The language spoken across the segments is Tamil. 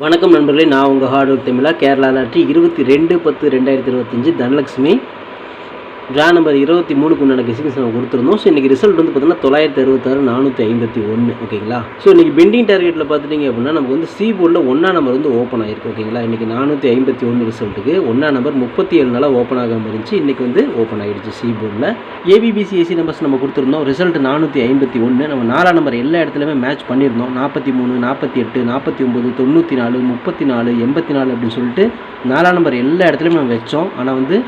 வணக்கம் நண்பர்களே நான் உங்கள் ஹார்ட் ஒர்க் தமிழா கேரளா லாட்ரி இருபத்தி ரெண்டு பத்து ரெண்டாயிரத்தி இருபத்தஞ்சி தனலட்சுமி ட்ரா நம்பர் இருபத்தி மூணுக்கு உண்டான கெசிங்ஸ் நம்ம கொடுத்துருந்தோம். ஸோ இன்றைக்கி ரிசல்ட் வந்து பார்த்தீங்கன்னா தொள்ளாயிரத்தி அறுபத்தாறு நானூற்றி ஐம்பத்தி ஒன்று ஓகேங்களா ஸோ இன்றைக்கி பெண்டிங் டார்கெட்டில் பார்த்துட்டிங்க அப்படின்னா நமக்கு வந்து சி போர்டில் ஒன்றா நம்பர் வந்து ஓப்பன் ஆயிருக்கு ஓகேங்களா இன்றைக்கி நானூற்றி ஐம்பத்தி ஒன்று ரிசல்ட்டுக்கு ஒன்றா நம்பர் முப்பத்தி ஏழு நாளாக ஓப்பன் ஆகாமல் இருந்துச்சு. இன்றைக்கி வந்து ஓப்பன் ஆகிடுச்சு சி போர்டில் ஏபிபிசி ஏசி நம்பர்ஸ் நம்ம கொடுத்துருந்தோம். ரிசல்ட் நானூற்றி ஐம்பத்தி ஒன்று நம்ம நாலாம் நம்பர் எல்லா இடத்துலையுமே மேட்ச் பண்ணியிருந்தோம். நாற்பத்தி மூணு நாற்பத்தி எட்டு நாற்பத்தி ஒம்பது தொண்ணூற்றி நாலு முப்பத்தி நாலு எண்பத்தி நாலு அப்படின்னு சொல்லிட்டு நாலாம் நம்பர் எல்லா இடத்துலையுமே நம்ம வச்சோம். ஆனால் வந்து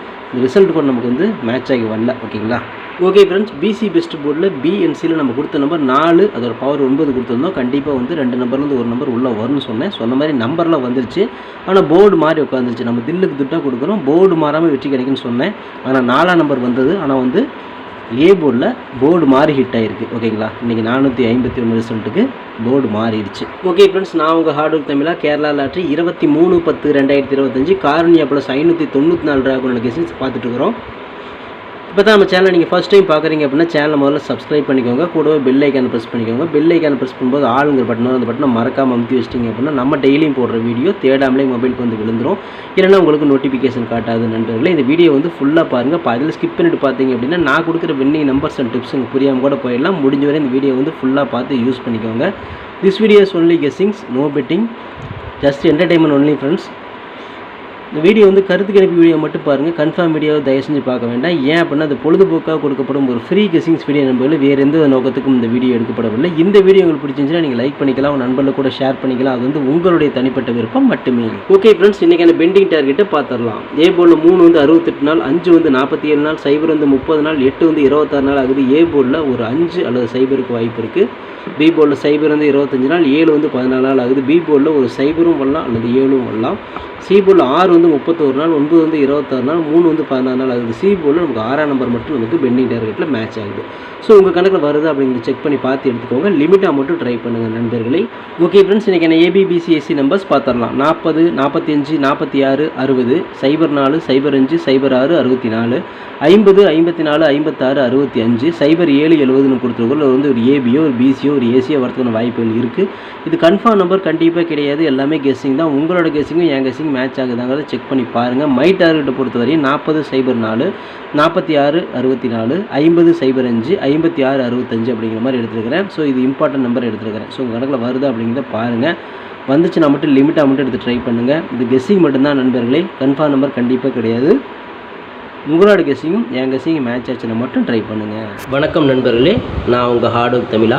ரிசல்ட் கூட நமக்கு வந்து மேட்ச் ஆகி வரல ஓகேங்களா ஓகே ஃப்ரெண்ட்ஸ் பிசி பெஸ்ட் போர்டில் பிஎன்சியில் நம்ம கொடுத்த நம்பர் நாலு அதோட பவர் ஒன்பது கொடுத்துருந்தோம். கண்டிப்பாக வந்து ரெண்டு நம்பர்லேருந்து ஒரு நம்பர் உள்ளே வரும்னு சொன்னேன். சொன்ன மாதிரி நம்பர்லாம் வந்துருச்சு. ஆனால் போர்டு மாறி உட்காந்துருச்சு நம்ம தில்லுக்கு துட்டாக கொடுக்குறோம் போர்டு மாறாமல் வெற்றி கிடைக்குன்னு சொன்னேன். ஆனால் நாலாம் நம்பர் வந்தது. ஆனால் வந்து ஏ போர்டில் போர்டு மாறி ஹிட் ஆயிருக்கு ஓகேங்களா இன்றைக்கி நானூற்றி ஐம்பத்தி ஒன்று ரிசல்ட்டுக்கு போர்டு மாறிடுச்சு. ஓகே ஃப்ரெண்ட்ஸ் நான் உங்கள் ஹார்ட் ஒர்க் தமிழாக கேரளா லாட்ரி இருபத்தி மூணு பத்து ரெண்டாயிரத்தி இருபத்தஞ்சு காரணியா ப்ளஸ் ஐநூற்றி தொண்ணூற்றி நாலு ரூபா ரூபாய் கெசின்ஸ் பார்த்துட்டு இருக்கிறோம். இப்போ தான் நம்ம சேனலை நீங்கள் ஃபஸ்ட் டைம் பார்க்குறீங்க அப்படின்னா சேனலை முதல்ல சப்ஸ்கிரைப் பண்ணிக்கோங்க. கூடவே பெல் ஐக்கான ப்ரெஸ் பண்ணிக்கோங்க. பெல் ஐக்கான ப்ரெஸ் பண்ணும்போது ஆளுங்கிற பட்டனோ அந்த பட்டனை மறக்காமல் அமுத்தி வச்சிட்டிங்க அப்படின்னா நம்ம டெய்லியும் போடுற வீடியோ தேடாமலே மொபைலுக்கு வந்து விழுந்துரும். இல்லைன்னா உங்களுக்கு நோட்டிஃபிகேஷன் காட்டாது நண்பர்களே. இந்த வீடியோ வந்து ஃபுல்லாக பாருங்கள் இப்போ அதில் ஸ்கிப் பண்ணிட்டு பார்த்தீங்க அப்படின்னா நான் கொடுக்குற வின்னிங் நம்பர்ஸ் அண்ட் டிப்ஸ் உங்களுக்கு புரியாமல் கூட போயிடலாம். முடிஞ்ச வரை இந்த வீடியோ வந்து ஃபுல்லாக பார்த்து யூஸ் பண்ணிக்கோங்க. This videos only guessings no betting just entertainment only friends இந்த வீடியோ வந்து கருத்து கணிப்பு வீடியோ மட்டும் பாருங்கள் கன்ஃபார்ம் வீடியோவை தயவு செஞ்சு பார்க்க வேண்டாம். ஏன் அப்படின்னா அது பொழுதுபோக்காக கொடுக்கப்படும் ஒரு ஃப்ரீ கெஸிங்ஸ் வீடியோ நண்பர்கள் வேறு எந்த நோக்கத்துக்கும் இந்த வீடியோ எடுக்கப்படவில்லை. இந்த வீடியோ உங்களுக்கு பிடிச்சிருந்துச்சுன்னா நீங்கள் லைக் பண்ணிக்கலாம். உங்கள் நண்பர்கள் கூட ஷேர் பண்ணிக்கலாம். அது வந்து உங்களுடைய தனிப்பட்ட விருப்பம் மட்டுமே. ஓகே ஃப்ரெண்ட்ஸ் இன்றைக்கான பெண்டிங் டார்கெட்டை பார்த்துடலாம் ஏ போர்டில் மூணு வந்து அறுபத்தெட்டு நாள் அஞ்சு வந்து நாற்பத்தி ஏழு நாள் சைபர் வந்து முப்பது நாள் எட்டு வந்து இருபத்தாறு நாள் ஆகுது. ஏ போர்டில் ஒரு அஞ்சு அல்லது சைபருக்கு வாய்ப்பு இருக்குது பி போர்டில் சைபர் வந்து இருபத்தஞ்சு நாள் ஏழு வந்து பதினாலு நாள் ஆகுது. பி போர்டில் ஒரு சைபரும் வரலாம் அல்லது ஏழும் வரலாம். சி போர்டில் ஆறு வந்து முப்பத்தோரு நாள் ஒன்பது வந்து இருபத்தாறு நாள் மூணு வந்து பதினாறு நாள் ஆகுது. சி போர்டில் நமக்கு ஆறாம் நம்பர் மட்டும் நமக்கு பெண்டிங் டார்கெட்டில் மேட்ச் ஆகுது. ஸோ உங்கள் கணக்கில் வருது அப்படிங்கிறத செக் பண்ணி பார்த்து எடுத்துக்கோங்க. லிமிட்டாக மட்டும் ட்ரை பண்ணுங்கள் நண்பர்களை. ஓகே ஃப்ரெண்ட்ஸ் இன்றைக்கி என்ன? ஏபிபிசிஎஸ்சி நம்பர்ஸ் பார்த்துடலாம். நாற்பது நாற்பத்தி அஞ்சு நாற்பத்தி ஆறு அறுபது சைபர் நாலு சைபர் அஞ்சு சைபர் ஆறு அறுபத்தி நாலு ஐம்பது ஐம்பத்தி நாலு ஐம்பத்தாறு அறுபத்தி அஞ்சு சைபர் ஏழு எழுபதுன்னு கொடுத்துருக்கோம். வந்து ஒரு ஏபியோ ஒரு பிசியோ ஒரு ஏசியோ வரதுக்கான வாய்ப்புகள் இருக்குது இது கன்ஃபார்ம் நம்பர் கண்டிப்பாக கிடையாது. எல்லாமே கெஸ்ஸிங் தான். உங்களோட கெஸ்ஸிங்கும் என் கெஸ்ஸிங் மேட்ச் ஆகுதாங்கிறத செக் பண்ணி பாருங்கள் மை டார்கெட்டை பொறுத்தவரையும் நாற்பது சைபர் நாலு நாற்பத்தி ஆறு அறுபத்தி நாலு ஐம்பது சைபர் அஞ்சு ஐம்பத்தி ஆறு அறுபத்தஞ்சு அப்படிங்கிற மாதிரி எடுத்துருக்கிறேன். ஸோ இது இம்பார்ட்டன்ட் நம்பர் எடுத்துருக்கிறேன். ஸோ உங்கள் கணக்கில் வருதா அப்படிங்கிறத பாருங்கள் வந்துச்சுன்னா மட்டும் லிமிட்டாக மட்டும் எடுத்து ட்ரை பண்ணுங்கள் இது கெஸ்ஸிங் மட்டும்தான் நண்பர்களே. கன்ஃபார்ம் நம்பர் கண்டிப்பாக கிடையாது. உங்களோட கெஸ்ஸிங்கும் என் கெஸ்ஸிங்கும் மேட்ச் ஆச்சுன்னா மட்டும் ட்ரை பண்ணுங்கள் வணக்கம் நண்பர்களே. நான் உங்கள் ஹார்ட் ஒர்க் தமிழா.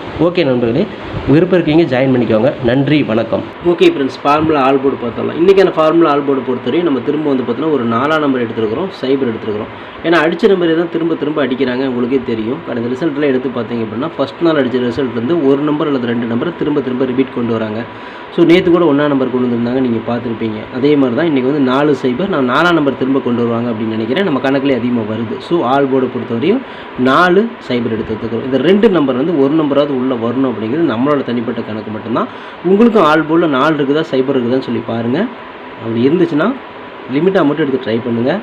ஓகே நண்பர்களே விருப்பம் இருக்கீங்க ஜாயின் பண்ணிக்கோங்க. நன்றி வணக்கம். Okay friends formula all board பார்த்தலாம் இன்றைக்கான ஃபார்முலா ஆல் போர்டு பொறுத்தவரையும் நம்ம திரும்ப வந்து பார்த்தோன்னா ஒரு நாலாம் நம்பர் எடுத்துருக்கிறோம் சைபர் எடுத்துருக்கிறோம். ஏன்னா அடித்த நம்பர் தான் திரும்ப திரும்ப அடிக்கிறாங்க உங்களுக்கே தெரியும். கடந்த ரிசல்ட்டில் எடுத்து பார்த்தீங்க அப்படின்னா ஃபஸ்ட் நாள் அடித்த ரிசல்ட் வந்து ஒரு நம்பர் அல்லது ரெண்டு நம்பர் திரும்ப திரும்ப ரிப்பீட் கொண்டு வராங்க. ஸோ நேற்று கூட ஒன்றா நம்பர் கொண்டு வந்திருந்தாங்க நீங்கள் பார்த்துருப்பீங்க. அதே மாதிரி தான் இன்றைக்கி வந்து நாலு சைபர் நான் நாலாம் நம்பர் திரும்ப கொண்டு வருவாங்க அப்படின்னு நினைக்கிறேன். நம்ம கணக்கிலே அதிகமாக வருது. ஸோ ஆல் போர்டை பொறுத்தவரையும் நாலு சைபர் எடுத்து எடுத்துக்கிறோம் இந்த ரெண்டு நம்பர் வந்து ஒரு நம்பராவது உள்ள வரணும் அப்படிங்கிறது நம்மளோட தனிப்பட்ட கணக்கு மட்டும்தான். உங்களுக்கும் ஆள் போர்டில் நாலு இருக்குதா சைபர் இருக்குதான்னு சொல்லி பாருங்கள் அப்படி இருந்துச்சுன்னா லிமிட்டாக மட்டும் எடுத்து ட்ரை பண்ணுங்கள்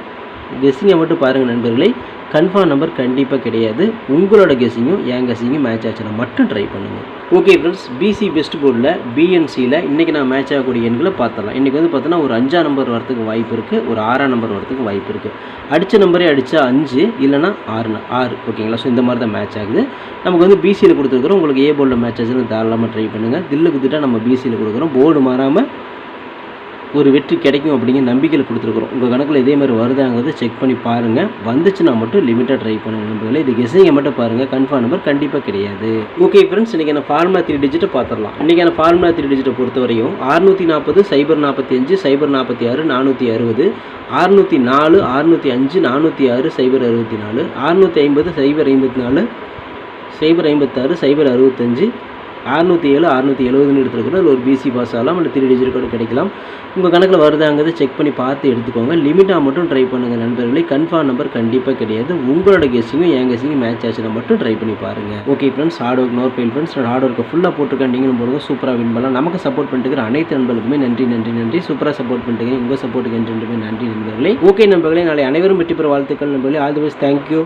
கெஸ்ஸிங்கை மட்டும் பாருங்கள் நண்பர்களே. கன்ஃபார்ம் நம்பர் கண்டிப்பாக கிடையாது. உங்களோட கெஸ்ஸிங்கும் என் கெஸ்ஸிங்கும் மேட்ச் ஆச்சுன்னா மட்டும் ட்ரை பண்ணுங்கள் ஓகே ஃப்ரெண்ட்ஸ் பிசி பெஸ்ட் போர்டில் பிஎன்சியில் இன்றைக்கி நான் மேட்ச் ஆகக்கூடிய எண்களை பார்த்துடலாம். இன்றைக்கி வந்து பார்த்தோன்னா ஒரு அஞ்சாம் நம்பர் வரத்துக்கு வாய்ப்பு இருக்குது ஒரு ஆறாம் நம்பர் வரத்துக்கு வாய்ப்பு இருக்குது அடித்த நம்பரே அடித்தா அஞ்சு இல்லைனா ஆறு ஆறு. ஓகேங்களா ஸோ இந்த மாதிரி தான் மேட்ச் ஆகுது. நமக்கு வந்து பிசியில் கொடுத்துருக்குறோம். உங்களுக்கு ஏ போர்டில் மேட்ச் ஆச்சுன்னு தாராளமாக ட்ரை பண்ணுங்கள் தில்லு குத்துட்டா நம்ம பிசியில் கொடுக்குறோம். போர்டு மாறாமல் ஒரு வெற்றி கிடைக்கும் அப்படிங்கிற நம்பிக்கையில் கொடுத்துருக்குறோம். உங்கள் கணக்கில் இதே மாதிரி வருதாங்கிறத செக் பண்ணி பாருங்கள் வந்துச்சுன்னா மட்டும் லிமிட்டாக ட்ரை பண்ணுங்கள் நண்பர்களே. இது கெஸிங்கை மட்டும் பாருங்கள் கன்ஃபார்ம் நம்பர் கண்டிப்பாக கிடையாது. ஓகே ஃப்ரெண்ட்ஸ் இன்றைக்கான ஃபார்முலா த்ரீ டிஜிட்டை பார்த்துடலாம் இன்றைக்கான ஃபார்முலா த்ரீ டிஜிட்டை பொறுத்த வரையும் அறுநூற்றி நாற்பது சைபர் நாற்பத்தி அஞ்சு சைபர் நாற்பத்தி ஆறு நானூற்றி அறுபது அறுநூற்றி நாலு அறுநூற்றி அஞ்சு நானூற்றி ஆறு சைபர் அறுபத்தி நாலு அறுநூற்றி ஐம்பது சைபர் ஐம்பத்தி நாலு சைபர் ஐம்பத்தாறு சைபர் அறுபத்தஞ்சு அறுநூற்றி ஏழு அறுநூற்றி எழுபதுன்னு எடுத்துருக்கிறோம் அதில் ஒரு பிசி பாஸ் ஆகலாம் இல்லை த்ரீ டிஜிட் கூட கிடைக்கலாம். உங்கள் கணக்கில் வருதாங்கிறத செக் பண்ணி பார்த்து எடுத்துக்கோங்க. லிமிட்டாக மட்டும் ட்ரை பண்ணுங்கள் நண்பர்களே. கன்ஃபார்ம் நம்பர் கண்டிப்பாக கிடையாது. உங்களோட கெஸ்ஸிங்கும் என் கெஸ்ஸிங்கும் மேட்ச் ஆச்சுன்னா மட்டும் ட்ரை பண்ணி பாருங்கள் okay friends hard work nor fail friends hard ஒர்க்கை ஃபுல்லாக போட்டிருக்கேன். நீங்களும் போடுங்க. சூப்பராக வின் பண்ணலாம். நமக்கு சப்போர்ட் பண்ணிட்டு இருக்கிற அனைத்து நண்பர்களுக்குமே நன்றி நன்றி நன்றி. சூப்பராக சப்போர்ட் பண்ணிட்டு உங்கள் சப்போர்ட்டுக்கு என்று நன்றி நண்பர்களே. ஓகே நண்பர்களே. நாளை அனைவரும் வெற்றி பெற வாழ்த்துக்கள் நண்பர்களே. All the best thank you